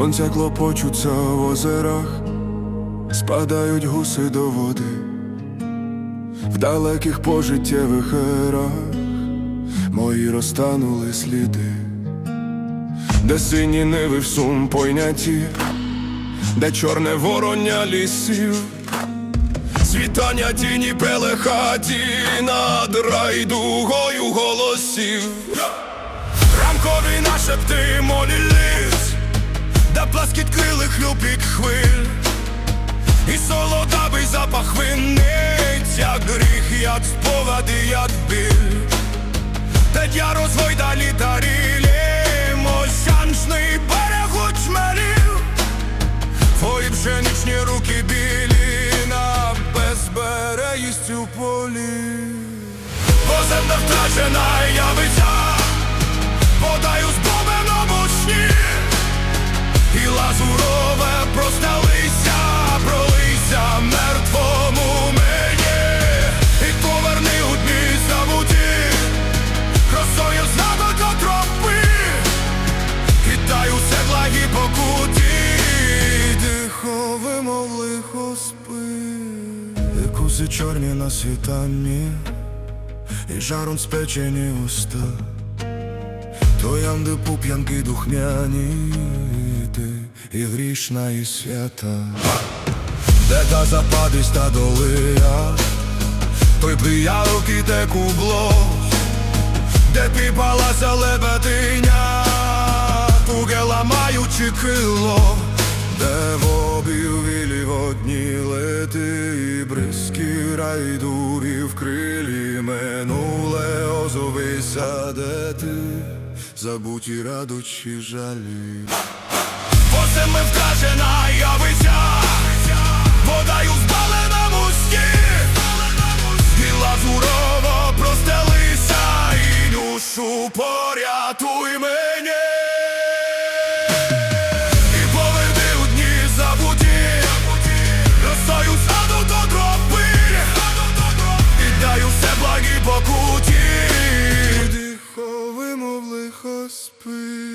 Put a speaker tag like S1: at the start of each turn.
S1: Сонця клопочуться в озерах, спадають гуси до води, в далеких пожиттєвих ерах мої розтанули сліди, де сині ниви в сум пойняті, де чорне вороння лісів, світання тіні пелехаті над райдугою голосів. Ранкові нашепти молі ліс, пласкіт крилих любить хвиль, і солодавий запах винить, як гріх, як спогади, як біль. Де я розвойда літарілі, мощанчний берег учмелів, твої пшеничні руки білі на безберегість полі. Поземна втрачена явиця, уси чорні на світанні, і жаром спечені уста. То янди пуп'янки духмяні, ти і грішна, і свята, де та западиста долия, той пиявок і те кубло, де піпалася лебединя, туге ламаючи крило, де в бризки райдурі в крилі минуле озовися, де ти, забуті радучі жалі. Посеми вкажена явиця, водаю збалена мусті, і лазурово простелися, і душу порятуй hospital.